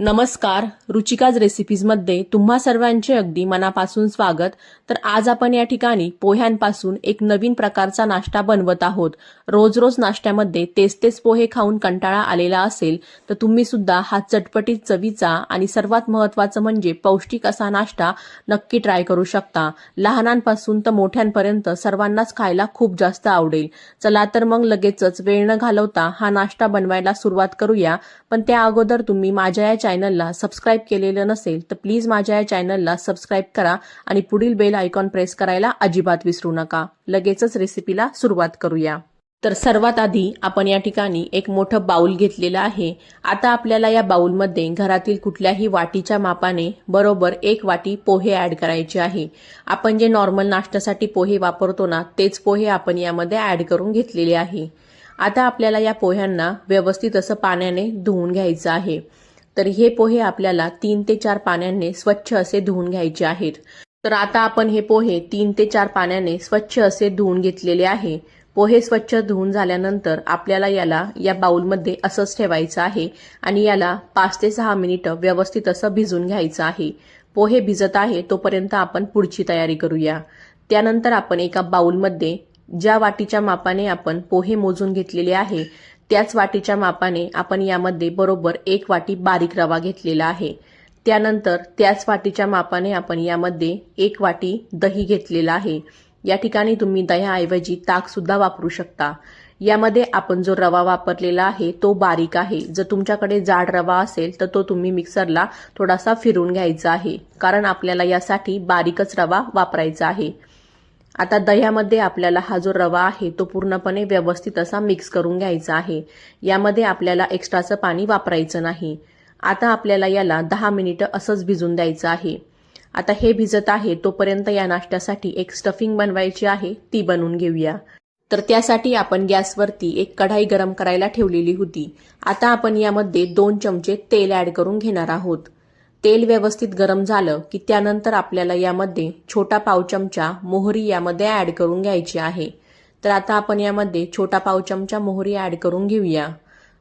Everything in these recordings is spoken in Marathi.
नमस्कार रुचिकाज रेसिपीजमध्ये तुम्हा सर्वांचे अगदी मनापासून स्वागत. तर आज आपण या ठिकाणी पोह्यांपासून एक नवीन प्रकारचा नाश्ता बनवत आहोत. रोज रोज नाश्त्यामध्ये तेच तेच पोहे खाऊन कंटाळा आलेला असेल तर तुम्ही सुद्धा हा चटपटीत चवीचा आणि सर्वात महत्त्वाचं म्हणजे पौष्टिक असा नाश्ता नक्की ट्राय करू शकता. लहानांपासून तर मोठ्यांपर्यंत सर्वांनाच खायला खूप जास्त आवडेल. चला तर मग लगेचच वेळ न घालवता हा नाश्ता बनवायला सुरुवात करूया. पण त्या अगोदर तुम्ही माझ्या या चॅनलला सबस्क्राईब केलेलं नसेल तर प्लीज माझ्या या चॅनलला सबस्क्राईब करा आणि पुढील बेल आयकॉन प्रेस करायला अजिबात विसरू नका. लगेचच रेसिपीला सुरुवात करूया. तर सर्वात आधी आपण या ठिकाणी एक मोठं बाऊल घेतलेलं आहे. आता आपल्याला या बाऊलमध्ये घरातील कुठल्याही वाटीच्या मापाने बरोबर एक वाटी पोहे ॲड करायचे आहे. आपण जे नॉर्मल नाश्त्यासाठी पोहे वापरतो ना तेच पोहे आपण यामध्ये ॲड करून घेतलेले आहे. आता आपल्याला या पोह्यांना व्यवस्थित असं पाण्याने धुवून घ्यायचं आहे. तर हे पोहे आपल्याला तीन ते चार पाण्याने स्वच्छ असे धुवून घ्यायचे आहेत. तर आता आपण हे पोहे तीन ते चार पाण्याने स्वच्छ असे धुवून घेतलेले आहे. पोहे स्वच्छ धुवून झाल्यानंतर आपल्याला याला या बाउलमध्ये असंच ठेवायचं आहे आणि याला पाच ते सहा मिनिटं व्यवस्थित असं भिजून घ्यायचं आहे. पोहे भिजत आहे तोपर्यंत आपण पुढची तयारी करूया. त्यानंतर आपण एका बाउलमध्ये ज्या वाटीच्या मापाने आपण पोहे मोजून घेतलेले आहे त्याच वाटीच्या मापाने आपण यामध्ये बरोबर एक वाटी बारीक रवा घेतलेला आहे. त्यानंतर त्याच वाटीच्या मापाने आपण यामध्ये एक वाटी दही घेतलेला आहे. या ठिकाणी तुम्ही दह्याऐवजी ताकसुद्धा वापरू शकता. यामध्ये आपण जो रवा वापरलेला आहे तो बारीक आहे. जर तुमच्याकडे जाड रवा असेल तर तो तुम्ही मिक्सरला थोडासा फिरून घ्यायचा आहे. कारण आपल्याला यासाठी बारीकच रवा वापरायचा आहे. आता दह्यामध्ये आपल्याला हा जो रवा आहे तो पूर्णपणे व्यवस्थित असा मिक्स करून घ्यायचा आहे. यामध्ये आपल्याला एक्स्ट्राचं पाणी वापरायचं नाही. आता आपल्याला याला दहा मिनिटं असंच भिजून द्यायचं आहे. आता हे भिजत आहे तोपर्यंत या नाश्त्यासाठी एक स्टफिंग बनवायची आहे ती बनवून घेऊया. तर त्यासाठी आपण गॅसवरती एक कढाई गरम करायला ठेवलेली होती. आता आपण यामध्ये दोन चमचे तेल ऍड करून घेणार आहोत. तेल व्यवस्थित गरम झालं की त्यानंतर आपल्याला यामध्ये छोटा पाव चमचा मोहरी यामध्ये ॲड करून घ्यायची आहे. तर आता आपण यामध्ये छोटा पाव चमचा मोहरी ॲड करून घेऊया.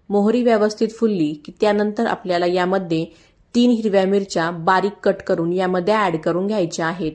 मोहरी व्यवस्थित फुलली की त्यानंतर आपल्याला यामध्ये तीन हिरव्या मिरच्या बारीक कट करून यामध्ये ॲड करून घ्यायच्या आहेत.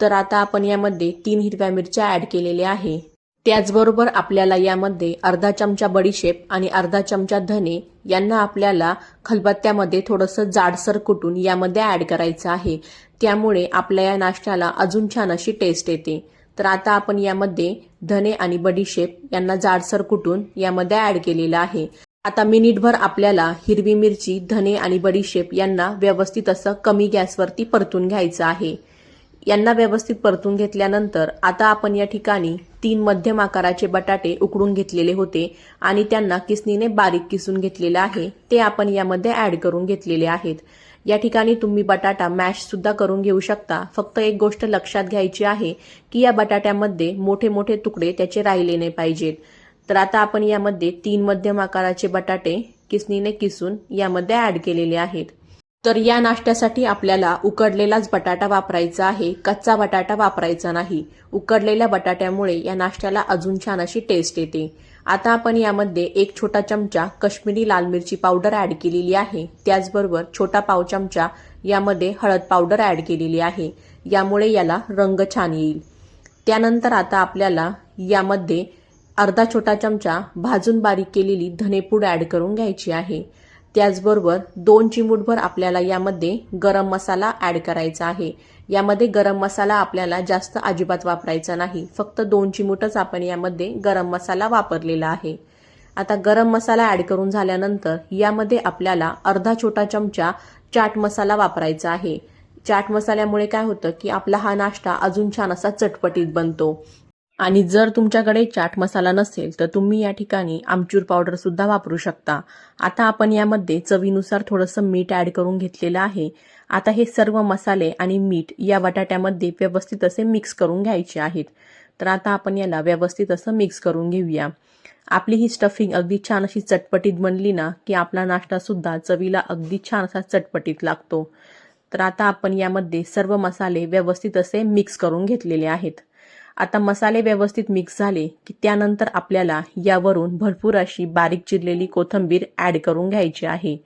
तर आता आपण यामध्ये तीन हिरव्या मिरच्या ॲड केलेल्या आहे. त्याचबरोबर आपल्याला यामध्ये अर्धा चमचा बडीशेप आणि अर्धा चमचा धने यांना आपल्याला खलबत्त्यामध्ये थोडंसं जाडसर कुटून यामध्ये ॲड करायचं आहे. त्यामुळे आपल्या या नाश्त्याला अजून छान अशी टेस्ट येते. तर आता आपण यामध्ये धने आणि बडीशेप यांना जाडसर कुटून यामध्ये ॲड केलेलं आहे. आता मिनिटभर आपल्याला हिरवी मिरची धने आणि बडीशेप यांना व्यवस्थित असं कमी गॅसवरती परतून घ्यायचं आहे. यांना व्यवस्थित परतून घेतल्यानंतर आता आपण या ठिकाणी तीन मध्यम आकाराचे बटाटे उकडून घेतलेले होते आणि त्यांना किसनीने बारीक किसून घेतलेले आहे. ते आपण यामध्ये ऍड करून घेतलेले आहेत. या ठिकाणी तुम्ही बटाटा मॅश सुद्धा करून घेऊ शकता. फक्त एक गोष्ट लक्षात घ्यायची आहे की या बटाट्यामध्ये मोठे मोठे तुकडे त्याचे राहिले नाही पाहिजेत. तर आता आपण यामध्ये तीन मध्यम आकाराचे बटाटे किसनीने किसून यामध्ये ऍड केलेले आहेत. तर या नाश्त्यासाठी आपल्याला उकडलेलाच बटाटा वापरायचा आहे. कच्चा बटाटा वापरायचा नाही. उकडलेल्या बटाट्यामुळे या नाश्त्याला अजून छान अशी टेस्ट येते. आता आपण यामध्ये एक छोटा चमचा कश्मीरी लाल मिरची पावडर ॲड केलेली आहे. त्याचबरोबर छोटा पाव चमचा यामध्ये हळद पावडर ॲड केलेली आहे. यामुळे याला रंग छान येईल. त्यानंतर आता आपल्याला यामध्ये अर्धा छोटा चमचा भाजून बारीक केलेली धनेपूड ॲड करून घ्यायची आहे. त्याचबरोबर दोन चिमूटभर आपल्याला यामध्ये गरम मसाला ॲड करायचा आहे. यामध्ये गरम मसाला आपल्याला जास्त अजिबात वापरायचा नाही. फक्त दोन चिमूटच आपण यामध्ये गरम मसाला वापरलेला आहे. आता गरम मसाला ॲड करून झाल्यानंतर यामध्ये आपल्याला अर्धा छोटा चमचा चाट मसाला वापरायचा आहे. चाट मसाल्यामुळे काय होतं की आपला हा नाश्ता अजून छान असा चटपटीत बनतो. आणि जर तुमच्याकडे चाट मसाला नसेल तर तुम्ही या ठिकाणी आमचूर पावडर सुद्धा वापरू शकता. आता आपण यामध्ये चवीनुसार थोडंसं मीठ ॲड करून घेतलेलं आहे. आता हे सर्व मसाले आणि मीठ या बटाट्यामध्ये व्यवस्थित असे मिक्स करून घ्यायचे आहेत. तर आता आपण याला व्यवस्थित असं मिक्स करून घेऊया. आपली ही स्टफिंग अगदी छान अशी चटपटीत बनली ना की आपला नाश्ता सुद्धा चवीला अगदी छान असा चटपटीत लागतो. तर आता आपण यामध्ये सर्व मसाले व्यवस्थित असे मिक्स करून घेतलेले आहेत. आता मसाले व्यवस्थित मिक्स झाले की त्यानंतर आपल्याला यावरून भरपूर अशी बारीक चिरलेली कोथंबीर ऍड करून घ्यायची आहे.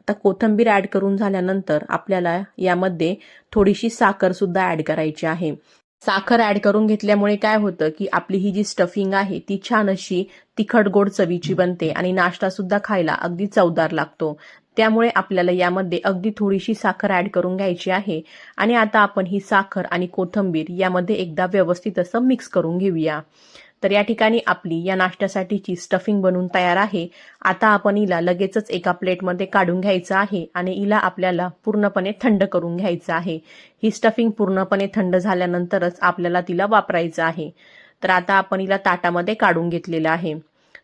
आता कोथिंबीर ऍड करून झाल्यानंतर आपल्याला यामध्ये थोडीशी साखर सुद्धा ऍड करायची आहे. साखर ऍड करून घेतल्यामुळे काय होतं की आपली ही जी स्टफिंग आहे ती छान अशी तिखट गोड चवीची बनते आणि नाश्ता सुद्धा खायला अगदी चवदार लागतो. त्यामुळे आपल्याला यामध्ये अगदी थोडीशी साखर ऍड करून घ्यायची आहे. आणि आता आपण ही साखर आणि कोथिंबीर यामध्ये एकदा व्यवस्थित असं मिक्स करून घेऊया. तर या ठिकाणी आपली या नाश्त्यासाठीची स्टफिंग बनून तयार आहे. आता आपण हिला लगेचच एका प्लेटमध्ये काढून घ्यायचं आहे आणि हिला आपल्याला पूर्णपणे थंड करून घ्यायचं आहे. ही स्टफिंग पूर्णपणे थंड झाल्यानंतरच आपल्याला तिला वापरायचं आहे. तर आता आपण हिला ताटामध्ये काढून घेतलेलं आहे.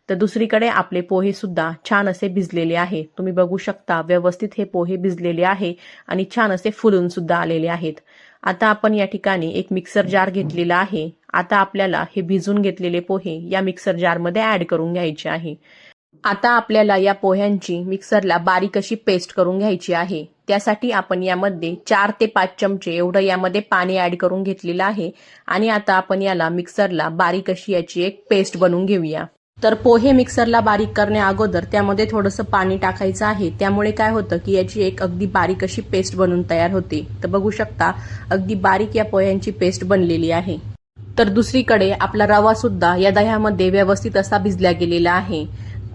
तर दुसरीकडे आपले पोहे सुद्धा छान असे भिजलेले आहे. तुम्ही बघू शकता व्यवस्थित हे पोहे भिजलेले आहे आणि छान असे फुलून सुद्धा आलेले आहेत. आता आपण या ठिकाणी एक मिक्सर जार घेतलेला आहे. आता आपल्याला हे भिजून घेतलेले पोहे या मिक्सर जारमध्ये ऍड करून घ्यायचे आहे. आता आपल्याला या पोह्यांची मिक्सरला बारीक अशी पेस्ट करून घ्यायची आहे. त्यासाठी आपण यामध्ये चार ते पाच चमचे एवढं यामध्ये पाणी ऍड करून घेतलेलं आहे. आणि आता आपण याला मिक्सरला बारीक अशी याची एक पेस्ट बनवून घेऊया. तर पोहे मिक्सरला बारीक करण्या अगोदर त्यामध्ये थोडंसं पाणी टाकायचं आहे. त्यामुळे काय होतं की याची एक अगदी बारीक अशी पेस्ट बनून तयार होते. तर बघू शकता अगदी बारीक या पोह्यांची पेस्ट बनलेली आहे. तर दुसरीकडे आपला रवा सुद्धा या दह्यामध्ये व्यवस्थित असा भिजला गेलेला आहे.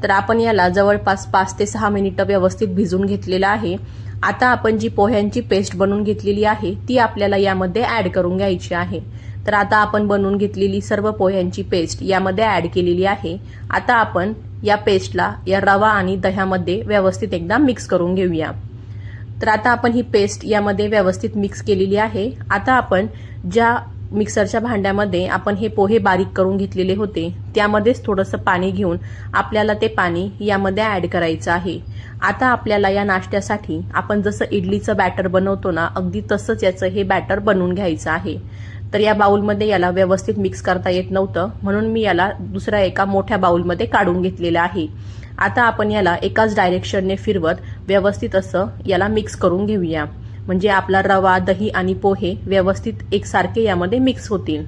तर आपण याला जवळपास पाच ते सहा मिनिटं व्यवस्थित भिजून घेतलेला आहे. आता आपण जी पोह्यांची पेस्ट बनवून घेतलेली आहे ती आपल्याला यामध्ये ऍड करून घ्यायची आहे. तर आता आपण बनवून घेतलेली सर्व पोह्यांची पेस्ट यामध्ये ॲड केलेली आहे. आता आपण या पेस्टला या रवा आणि दह्यामध्ये व्यवस्थित एकदा मिक्स करून घेऊया. तर आता आपण ही पेस्ट यामध्ये व्यवस्थित मिक्स केलेली आहे. आता आपण ज्या मिक्सरच्या भांड्यामध्ये आपण हे पोहे बारीक करून घेतलेले होते. त्यामध्येच थोडंसं पाणी घेऊन आपल्याला ते पाणी यामध्ये ॲड करायचं आहे. आता आपल्याला या नाश्त्यासाठी आपण जसं इडलीचं बॅटर बनवतो ना अगदी तसंच याचं हे बॅटर बनवून घ्यायचं आहे. तर या बाउलमध्ये याला व्यवस्थित मिक्स करता येत नव्हतं म्हणून मी याला दुसऱ्या एका मोठ्या बाउलमध्ये काढून घेतलेलं आहे. आता आपण याला एकाच डायरेक्शनने फिरवत व्यवस्थित असं याला मिक्स करून घेऊया. म्हणजे आपला रवा दही आणि पोहे व्यवस्थित एकसारखे यामध्ये मिक्स होतील.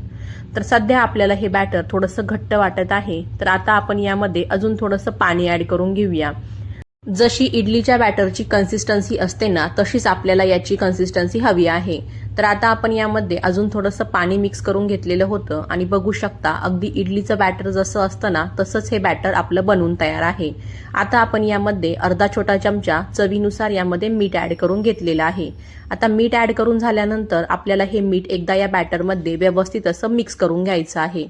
तर सध्या आपल्याला हे बॅटर थोडंसं घट्ट वाटत आहे. तर आता आपण यामध्ये अजून थोडंसं पाणी ॲड करून घेऊया. जशी इडलीच्या बॅटरची कन्सिस्टन्सी असते ना तशीच आपल्याला याची कन्सिस्टन्सी हवी आहे. तर आता आपण यामध्ये अजून थोडंसं पाणी मिक्स करून घेतलेलं होतं आणि बघू शकता अगदी इडलीचं बॅटर जसं असतं ना तसंच हे बॅटर आपलं बनवून तयार आहे. आता आपण यामध्ये अर्धा छोटा चमचा चवीनुसार यामध्ये मीठ ॲड करून घेतलेलं आहे. आता मीठ ॲड करून झाल्यानंतर आपल्याला हे मीठ एकदा या बॅटरमध्ये व्यवस्थित असं मिक्स करून घ्यायचं आहे.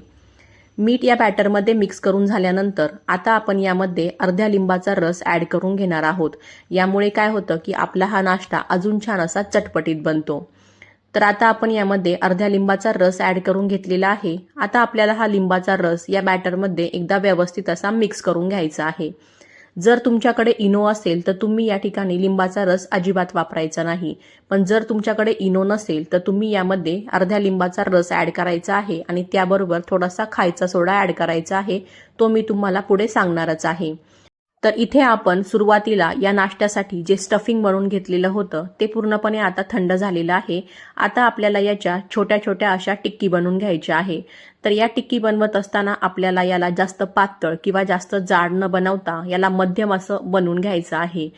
मीठ या बॅटरमध्ये मिक्स करून झाल्यानंतर आता आपण यामध्ये अर्ध्या लिंबाचा रस ॲड करून घेणार आहोत. यामुळे काय होतं की आपला हा नाश्ता अजून छान असा चटपटीत बनतो. तर आता आपण यामध्ये अर्ध्या लिंबाचा रस ॲड करून घेतलेला आहे. आता आपल्याला हा लिंबाचा रस या बॅटरमध्ये एकदा व्यवस्थित असा मिक्स करून घ्यायचा आहे. जर तुमच्याकडे इनो असेल तर तुम्ही या ठिकाणी लिंबाचा रस अजिबात वापरायचा नाही. पण जर तुमच्याकडे इनो नसेल तर तुम्ही यामध्ये अर्ध्या लिंबाचा रस ॲड करायचा आहे आणि त्याबरोबर थोडासा खायचा सोडा ॲड करायचा आहे तो मी तुम्हाला पुढे सांगणारच आहे. तर इथे आपण सुरुवातीला या नाश्त्यासाठी जे स्टफिंग बनवून घेतलेलं होतं ते पूर्णपणे आता थंड झालेलं आहे. आता आपल्याला याच्या छोट्या छोट्या अशा टिक्की बनवून घ्यायच्या आहे. तर या टिक्की बनवत असताना आपल्याला याला जास्त पातळ किंवा जास्त जाड न बनवता याला मध्यम असं बनवून घ्यायचं आहे.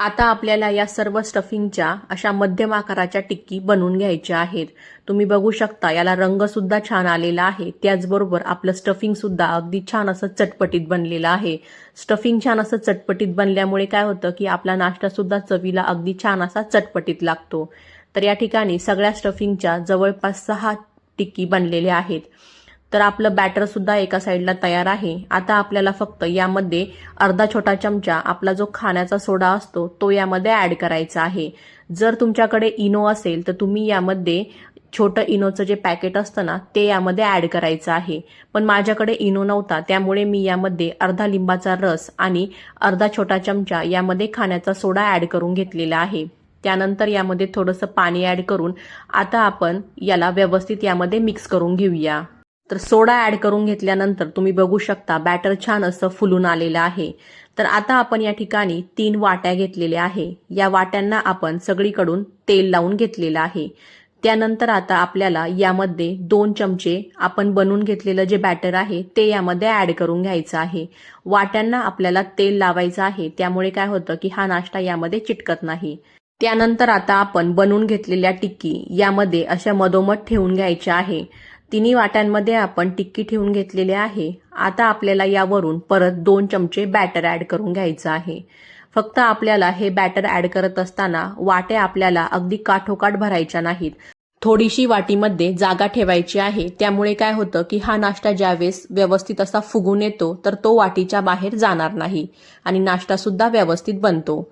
आता आपल्याला या सर्व स्टफिंगच्या अशा मध्यम आकाराच्या टिक्की बनवून घ्यायच्या आहेत. तुम्ही बघू शकता याला रंग सुद्धा छान आलेला आहे. त्याचबरोबर आपलं स्टफिंग सुद्धा अगदी छान असं चटपटीत बनलेलं आहे. स्टफिंग छान असं चटपटीत बनल्यामुळे काय होतं की आपला नाश्ता सुद्धा चवीला अगदी छान असा चटपटीत लागतो. तर या ठिकाणी सगळ्या स्टफिंगच्या जवळपास सहा टिक्की बनलेल्या आहेत. तर आपलं बॅटरसुद्धा एका साईडला तयार आहे. आता आपल्याला फक्त यामध्ये अर्धा छोटा चमचा आपला जो खाण्याचा सोडा असतो तो यामध्ये ॲड करायचा आहे. जर तुमच्याकडे इनो असेल तर तुम्ही यामध्ये छोटं इनोचं जे पॅकेट असतं ना ते यामध्ये ॲड करायचं आहे. पण माझ्याकडे इनो नव्हता त्यामुळे मी यामध्ये अर्धा लिंबाचा रस आणि अर्धा छोटा चमचा यामध्ये खाण्याचा सोडा ॲड करून घेतलेला आहे. त्यानंतर यामध्ये थोडंसं पाणी ॲड करून आता आपण याला व्यवस्थित यामध्ये मिक्स करून घेऊया. तर सोडा ॲड करून घेतल्यानंतर तुम्ही बघू शकता बॅटर छान असं फुलून आलेलं आहे. तर आता आपण या ठिकाणी तीन वाट्या घेतलेल्या आहे. या वाट्यांना आपण सगळीकडून तेल लावून घेतलेलं आहे. त्यानंतर आता आपल्याला यामध्ये दोन चमचे आपण बनवून घेतलेलं जे बॅटर आहे ते यामध्ये ॲड करून घ्यायचं आहे. वाट्यांना आपल्याला तेल लावायचं आहे. त्यामुळे काय होतं की हा नाश्ता यामध्ये चिटकत नाही. त्यानंतर आता आपण बनवून घेतलेल्या टिक्की यामध्ये अशा मधोमध ठेवून घ्यायच्या आहे. तिन्ही वाट्यांमध्ये आपण टिक्की ठेवून घेतलेली आहे. आता आपल्याला यावरून परत दोन चमचे बॅटर ॲड करून घ्यायचं आहे. फक्त आपल्याला हे बॅटर ॲड करत असताना वाट्या आपल्याला अगदी काठोकाठ भरायच्या नाहीत. थोडीशी वाटीमध्ये जागा ठेवायची आहे. त्यामुळे काय होतं की हा नाश्ता ज्यावेळेस व्यवस्थित असा फुगून येतो तर तो वाटीच्या बाहेर जाणार नाही आणि नाश्तासुद्धा व्यवस्थित बनतो.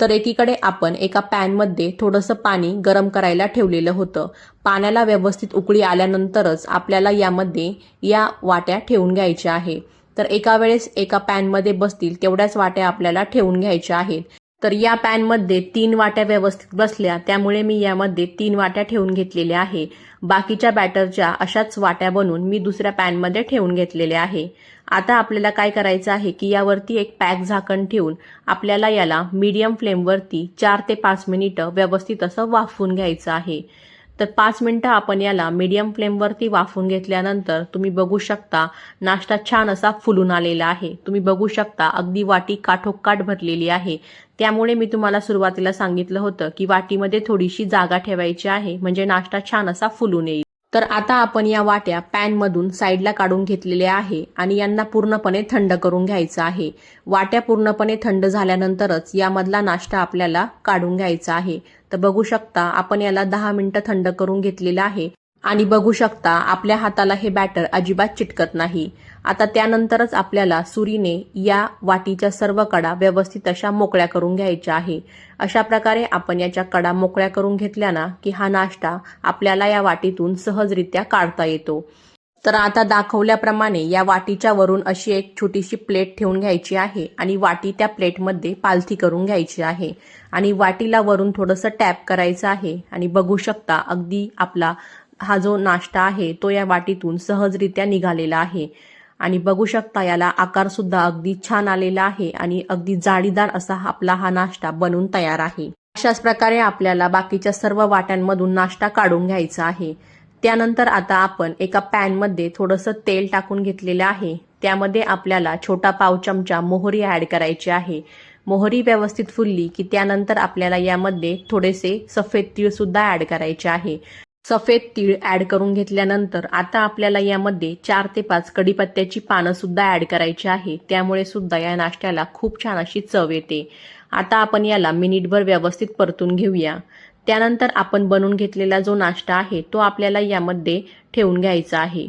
तर एकीकडे आपण एका पॅनमध्ये थोडंसं पाणी गरम करायला ठेवलेलं होतं. पाण्याला व्यवस्थित उकळी आल्यानंतरच आपल्याला यामध्ये या वाट्या ठेवून घ्यायच्या आहे तर एका वेळेस एका पॅनमध्ये बसतील तेवढ्याच वाट्या आपल्याला ठेवून घ्यायच्या आहेत. तर या पॅनमध्ये तीन वाट्या व्यवस्थित बसल्या त्यामुळे मी यामध्ये तीन वाट्या ठेवून घेतलेल्या आहे. बाकीच्या बॅटरच्या अशाच वाट्या बनवून मी दुसऱ्या पॅनमध्ये ठेवून घेतलेल्या आहे. आता आपल्याला काय करायचं आहे की यावरती एक पॅक झाकण ठेवून आपल्याला याला मीडियम फ्लेमवरती चार ते पाच मिनिटं व्यवस्थित असं वाफवून घ्यायचं आहे. तर पाच मिनटं आपण याला मीडियम फ्लेमवरती वाफून घेतल्यानंतर तुम्ही बघू शकता नाश्ता छान असा फुलून आलेला आहे. तुम्ही बघू शकता अगदी वाटी काठोकाठ भरलेली आहे. त्यामुळे मी तुम्हाला सुरुवातीला सांगितलं होतं की वाटीमध्ये थोडीशी जागा ठेवायची आहे. म्हणजे नाश्ता छान असा फुलून येईल. तर आता आपण या वाट्या पॅनमधून साईडला काढून घेतलेल्या आहे आणि यांना पूर्णपणे थंड करून घ्यायचं आहे. वाट्या पूर्णपणे थंड झाल्यानंतरच यामधला नाश्ता आपल्याला काढून घ्यायचा आहे. तर बघू शकता आपण याला दहा मिनटं थंड करून घेतलेलं आहे. आणि बघू शकता आपल्या हाताला हे बॅटर अजिबात चिटकत नाही. आता त्यानंतरच आपल्याला सुरीने या वाटीच्या सर्व कडा व्यवस्थित अशा मोकळ्या करून घ्यायच्या आहे. अशा प्रकारे आपण याच्या कडा मोकळ्या करून घेतल्या ना की हा नाश्ता आपल्याला या वाटीतून सहजरित्या काढता येतो. तर आता दाखवल्याप्रमाणे या वाटीच्या वरून अशी एक छोटीशी प्लेट ठेवून घ्यायची आहे आणि वाटी त्या प्लेटमध्ये पालथी करून घ्यायची आहे. आणि वाटीला वरून थोडंसं टॅप करायचं आहे आणि बघू शकता अगदी आपला हा जो नाश्ता आहे तो या वाटीतून सहजरित्या निघालेला आहे. आणि बघू शकता याला आकार सुद्धा अगदी छान आलेला आहे आणि अगदी जाळीदार असा आपला हा नाश्ता बनून तयार आहे. अशाच प्रकारे आपल्याला बाकीच्या सर्व वाट्यांमधून नाश्ता काढून घ्यायचा आहे. त्यानंतर आता आपण एका पॅनमध्ये थोडंसं तेल टाकून घेतलेलं आहे. त्यामध्ये आपल्याला छोटा पाव चमचा मोहरी ॲड करायची आहे. मोहरी व्यवस्थित फुलली की त्यानंतर आपल्याला यामध्ये थोडेसे सफेद तीळ सुद्धा ऍड करायचे आहे. सफेद तीळ ऍड करून घेतल्यानंतर आता आपल्याला यामध्ये चार ते पाच कडीपत्त्याची पानं सुद्धा ऍड करायची आहे. त्यामुळे सुद्धा या नाश्त्याला खूप छान अशी चव येते. आता आपण याला मिनिटभर व्यवस्थित परतून घेऊया. त्यानंतर आपण बनवून घेतलेला जो नाश्ता आहे तो आपल्याला यामध्ये ठेवून घ्यायचा आहे.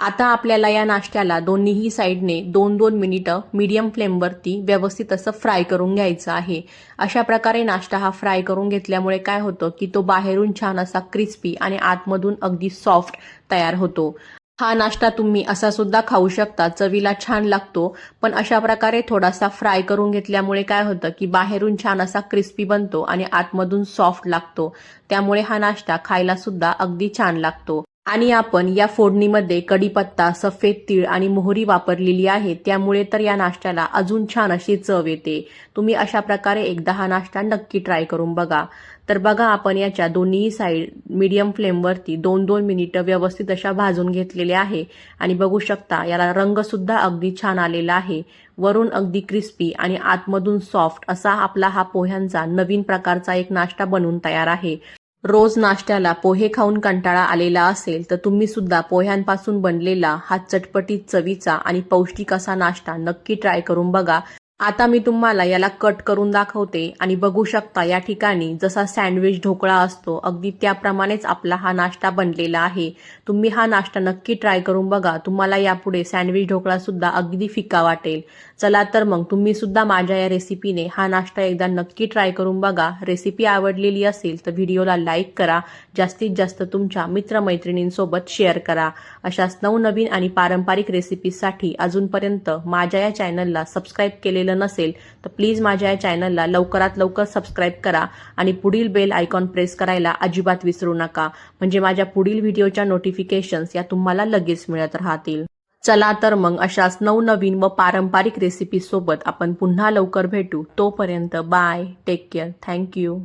आता आपल्याला या नाश्त्याला दोन्हीही साईडने दोन दोन मिनिटं मीडियम फ्लेमवरती व्यवस्थित असं फ्राय करून घ्यायचं आहे. अशा प्रकारे नाश्ता हा फ्राय करून घेतल्यामुळे काय होतं की तो बाहेरून छान असा क्रिस्पी आणि आतमधून अगदी सॉफ्ट तयार होतो. हा नाश्ता तुम्ही असा सुद्धा खाऊ शकता चवीला छान लागतो. पण अशा प्रकारे थोडासा फ्राय करून घेतल्यामुळे काय होतं की बाहेरून छान असा क्रिस्पी बनतो आणि आतमधून सॉफ्ट लागतो. त्यामुळे हा नाश्ता खायला सुद्धा अगदी छान लागतो. आणि आपण या फोडणीमध्ये कडीपत्ता सफेद तीळ आणि मोहरी वापरलेली आहे. त्यामुळे तर या नाश्त्याला अजून छान अशी चव येते. तुम्ही अशा प्रकारे एकदा हा नाश्ता नक्की ट्राय करून बघा. तर बघा आपण याच्या दोन्ही साईड मीडियम फ्लेमवरती दोन दोन मिनिटं व्यवस्थित अशा भाजून घेतलेल्या आहे. आणि बघू शकता याला रंगसुद्धा अगदी छान आलेला आहे. वरून अगदी क्रिस्पी आणि आतमधून सॉफ्ट असा आपला हा पोह्यांचा नवीन प्रकारचा एक नाश्ता बनून तयार आहे. रोज नाश्त्याला पोहे खाऊन कंटाळा आलेला असेल तर तुम्ही सुद्धा पोह्यांपासून बनलेला हा चटपटीत चवीचा आणि पौष्टिक असा नाश्ता नक्की ट्राय करून बघा. आता मी तुम्हाला याला कट करून दाखवते आणि बघू शकता या ठिकाणी जसा सँडविच ढोकळा असतो अगदी त्याप्रमाणेच आपला हा नाश्ता बनलेला आहे. तुम्ही हा नाश्ता नक्की ट्राय करून बघा. तुम्हाला यापुढे सँडविच ढोकळा सुद्धा अगदी फिका वाटेल. चला तर मग तुम्ही सुद्धा माझ्या या रेसिपीने हा नाश्ता एकदा नक्की ट्राय करून बघा. रेसिपी आवडलेली असेल तर व्हिडिओला लाईक करा. जास्तीत जास्त तुमच्या मित्रमैत्रिणींसोबत शेअर करा. अशाच नवनवीन आणि पारंपरिक रेसिपीसाठी अजूनपर्यंत माझ्या या चॅनलला सबस्क्राईब केलेलं नसेल तर प्लीज माझ्या या चॅनलला लवकरात लवकर सबस्क्राईब करा आणि पुढील बेल आयकॉन प्रेस करायला अजिबात विसरू नका. म्हणजे माझ्या पुढील व्हिडिओच्या नोटिफिकेशन्स या तुम्हाला लगेच मिळत राहतील. चला तर मग अशाच नवनवीन व पारंपरिक रेसिपीसोबत आपण पुन्हा लवकर भेटू. तोपर्यंत बाय. Take care thank you